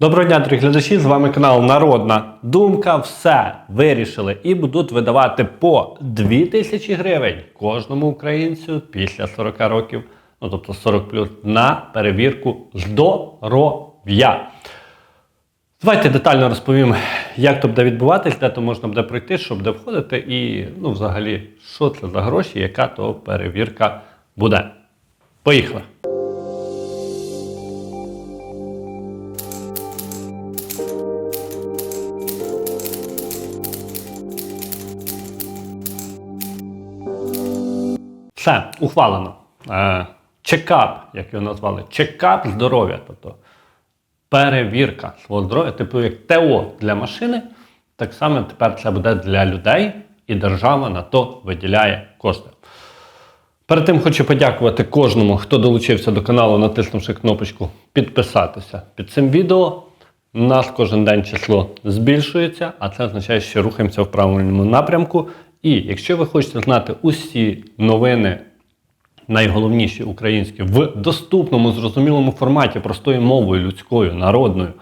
Доброго дня, дорогі глядачі! З вами канал Народна Думка. Все вирішили і будуть видавати по 2000 гривень кожному українцю після 40 років, ну тобто 40 плюс, на перевірку здоров'я. Давайте детально розповім, як то буде відбуватись, де то можна буде пройти, що буде входити, і ну, взагалі, що це за гроші, яка то перевірка буде. Поїхали! Все, ухвалено. Е, чекап, як його назвали, чекап здоров'я. Тобто перевірка свого здоров'я, типу як ТО для машини, так само тепер це буде для людей, і держава на то виділяє кошти. Перед тим хочу подякувати кожному, хто долучився до каналу, натиснувши кнопочку підписатися під цим відео. У нас кожен день число збільшується, а це означає, що рухаємося в правильному напрямку. І якщо ви хочете знати усі новини, найголовніші українські, в доступному, зрозумілому форматі, простою мовою, людською, народною,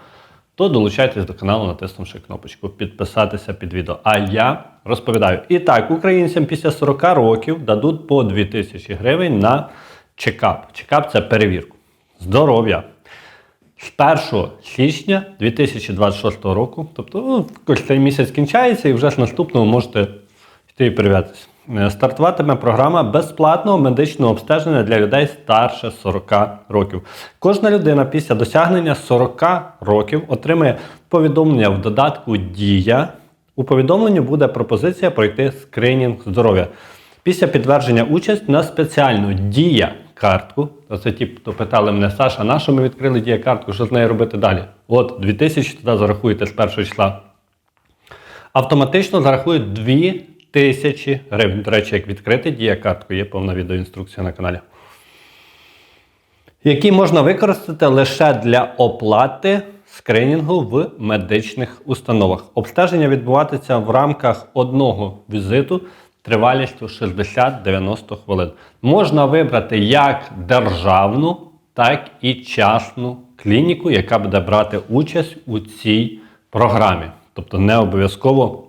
то долучайтесь до каналу, натиснувши кнопочку підписатися під відео. А я розповідаю. І так, українцям після 40 років дадуть по 2000 гривень на чекап. Чекап це перевірку. Здоров'я. З 1 січня 2026 року, тобто ну, цей місяць кінчається, і вже з наступного можете і перевірятися. Е, Стартуватиме програма безплатного медичного обстеження для людей старше 40 років. Кожна людина після досягнення 40 років отримає повідомлення в додатку Дія. У повідомленні буде пропозиція пройти скринінг здоров'я. Після підтвердження участь на спеціальну дія картку. Це ті, хто питали мене, Саша, на що ми відкрили дія картку, що з нею робити далі? От 2000 туди зарахуєте з першого числа. Автоматично зарахують 2000 гривень. До речі, як відкрити діякартку, є повна відеоінструкція на каналі. Які можна використати лише для оплати скринінгу в медичних установах. Обстеження відбуватиметься в рамках одного візиту тривалістю 60-90 хвилин. Можна вибрати як державну, так і частну клініку, яка буде брати участь у цій програмі. Тобто не обов'язково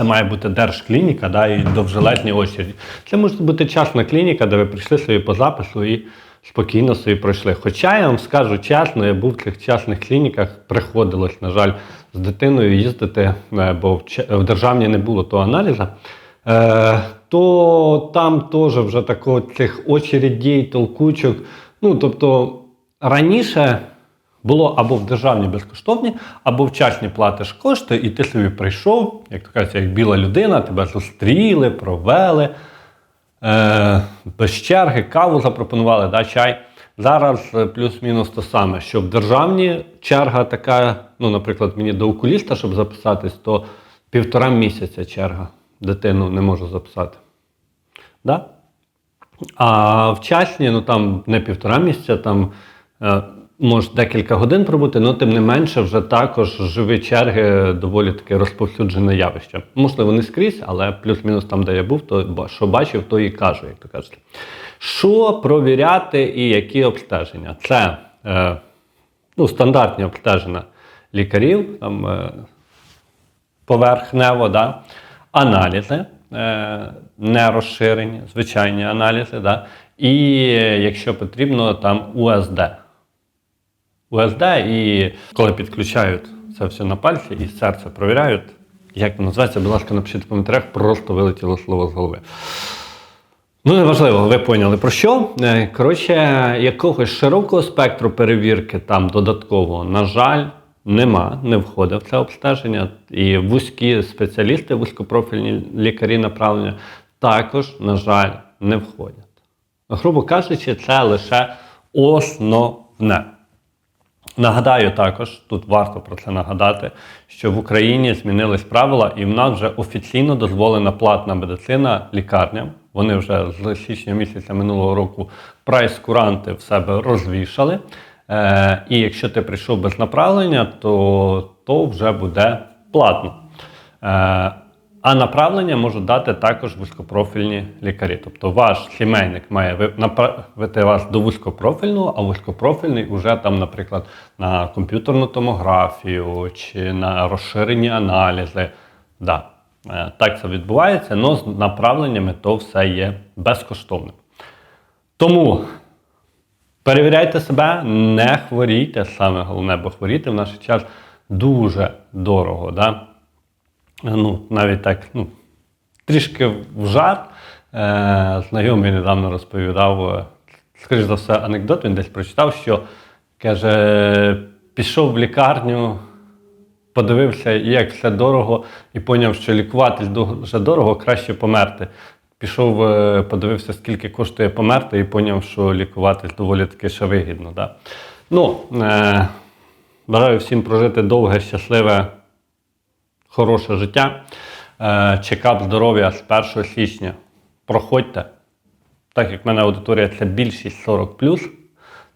це має бути держклініка, да, і довжелезні очереді. Це може бути частна клініка, де ви прийшли собі по запису і спокійно собі пройшли. Хоча я вам скажу чесно, я був в цих частних клініках, приходилось, на жаль, з дитиною їздити, е, бо в, державній не було того аналізу. Е, то там теж вже такого цих очередей, толкучок. Ну, тобто раніше було або в державній безкоштовні, або в частні платиш кошти, і ти собі прийшов, як то кажеться, як біла людина, тебе зустріли, провели, е, без черги, каву запропонували, да, чай. Зараз е, плюс-мінус те саме, що в державній черга така, ну, наприклад, мені до окуліста, щоб записатись, то півтора місяця черга. Дитину не можу записати. Да? А в часні, ну там не півтора місяця, там е, може декілька годин пробути, але тим не менше, вже також живі черги доволі таке розповсюджене явище. Можливо, не скрізь, але плюс-мінус там, де я був, то що бачив, то і кажу, як то кажуть. Що провіряти і які обстеження? Це е, ну, стандартні обстеження лікарів, там, е, поверхнево, да? аналізи, е, не розширені, звичайні аналізи, да? і е, якщо потрібно, там УСД. УСД, і коли підключають це все на пальці і серце провіряють, як воно називається, будь ласка, напишіть в коментарях, просто вилетіло слово з голови. Ну, неважливо, ви поняли про що. Е, Коротше, якогось широкого спектру перевірки там додаткового, на жаль, нема, не входить в це обстеження. І вузькі спеціалісти, вузькопрофільні лікарі направлення також, на жаль, не входять. Грубо кажучи, це лише основне. Нагадаю також, тут варто про це нагадати, що в Україні змінились правила, і в нас вже офіційно дозволена платна медицина лікарням. Вони вже з січня місяця минулого року прайс-куранти в себе розвішали. Е, і якщо ти прийшов без направлення, то, то вже буде платно. Е, А направлення можуть дати також вузькопрофільні лікарі. Тобто ваш сімейник має направити вас до вузькопрофільного, а вузькопрофільний вже там, наприклад, на комп'ютерну томографію чи на розширені аналізи. Да, е, так це відбувається, але з направленнями то все є безкоштовним. Тому перевіряйте себе, не хворійте, саме головне, бо хворіти в наш час дуже дорого. Да? Ну, навіть так, ну, трішки в жарт. Е, знайомий недавно розповідав, е, скоріш за все, анекдот, він десь прочитав, що каже, пішов в лікарню, подивився, як все дорого, і поняв, що лікуватись дуже дорого, краще померти. Пішов, е, подивився, скільки коштує померти, і поняв, що лікуватись доволі таки ще вигідно. Да? Ну, е, бажаю всім прожити довге, щасливе хороше життя. Е, Чекап здоров'я з 1 січня. Проходьте. Так як в мене аудиторія це більшість 40,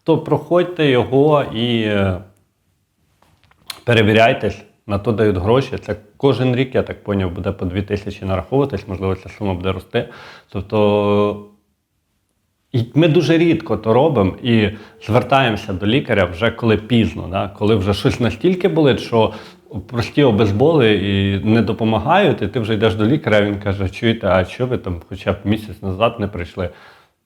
то проходьте його і е, перевіряйтесь. На то дають гроші. Це кожен рік, я так поняв, буде по 2 тисячі нараховуватись, можливо, ця сума буде рости. Тобто і ми дуже рідко то робимо і звертаємося до лікаря вже коли пізно, да? коли вже щось настільки болить, що прості обезболи і не допомагають, і ти вже йдеш до лікаря, він каже, чуєте, а що ви там хоча б місяць назад не прийшли?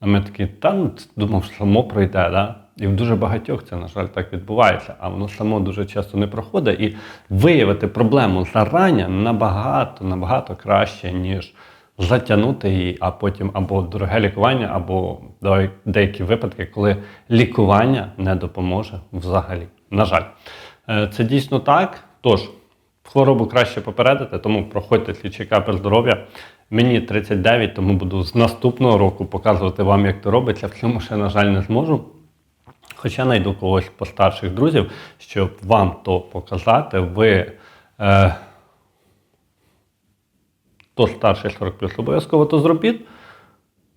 А ми такі, та ну, думав, само пройде. Да? І в дуже багатьох це, на жаль, так відбувається, а воно само дуже часто не проходить. І виявити проблему зарані набагато, набагато краще, ніж затягнути її, а потім або дороге лікування, або деякі випадки, коли лікування не допоможе взагалі. На жаль, Е, це дійсно так. Тож, хворобу краще попередити, тому проходьте свій чекап здоров'я. Мені 39, тому буду з наступного року показувати вам, як це робиться. В цьому ще, на жаль, не зможу. Хоча знайду когось постарших друзів, щоб вам то показати, ви е, хто старший 40 плюс обов'язково то зробіть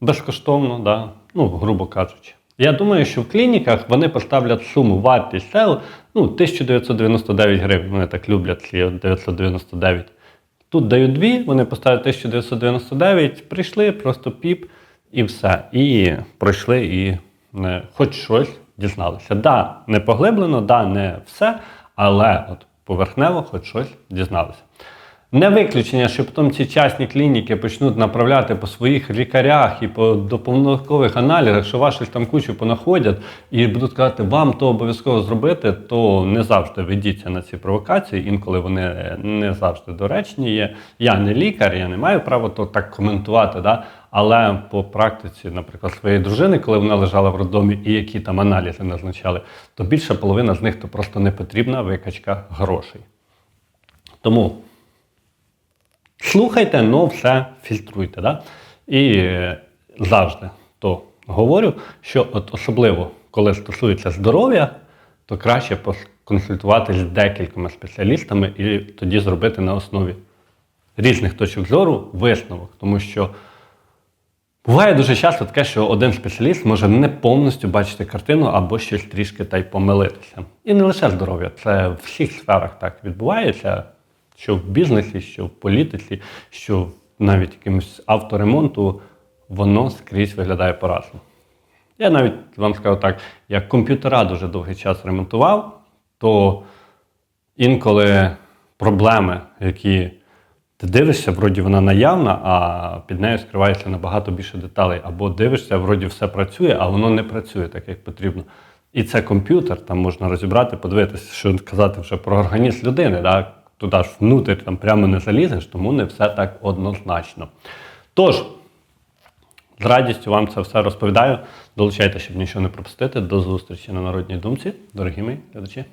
безкоштовно, да? ну, грубо кажучи. Я думаю, що в клініках вони поставлять суму вартість СЕО ну, 1999 гривень. Вони так люблять ці 999. Тут дають дві, вони поставлять 1999, прийшли, просто піп і все. І пройшли і е, хоч щось дізналися. Да, не поглиблено, да, не все, але от поверхнево хоч щось дізналися. Не виключення, що потім ці частні клініки почнуть направляти по своїх лікарях і по допомогових аналізах, що ваші там кучу понаходять і будуть казати, вам то обов'язково зробити, то не завжди ведіться на ці провокації. Інколи вони не завжди доречні є. Я не лікар, я не маю права то так коментувати. Да? Але по практиці, наприклад, своєї дружини, коли вона лежала в роддомі і які там аналізи назначали, то більша половина з них то просто не потрібна викачка грошей. Тому. Слухайте, але все фільтруйте. Да? І е, завжди то говорю, що от особливо, коли стосується здоров'я, то краще консультуватися з декількома спеціалістами і тоді зробити на основі різних точок зору висновок. Тому що буває дуже часто таке, що один спеціаліст може не повністю бачити картину або щось трішки та й помилитися. І не лише здоров'я, це в всіх сферах так відбувається що в бізнесі, що в політиці, що навіть якимось авторемонту, воно скрізь виглядає по-разному. Я навіть вам скажу так, як комп'ютера дуже довгий час ремонтував, то інколи проблеми, які ти дивишся, вроді вона наявна, а під нею скривається набагато більше деталей. Або дивишся, вроді все працює, а воно не працює так, як потрібно. І це комп'ютер, там можна розібрати, подивитися, що казати вже про організм людини. Да? Туди ж внутрі там прямо не залізеш, тому не все так однозначно. Тож, з радістю вам це все розповідаю. Долучайте, щоб нічого не пропустити. До зустрічі на народній думці, дорогі мої глядачі.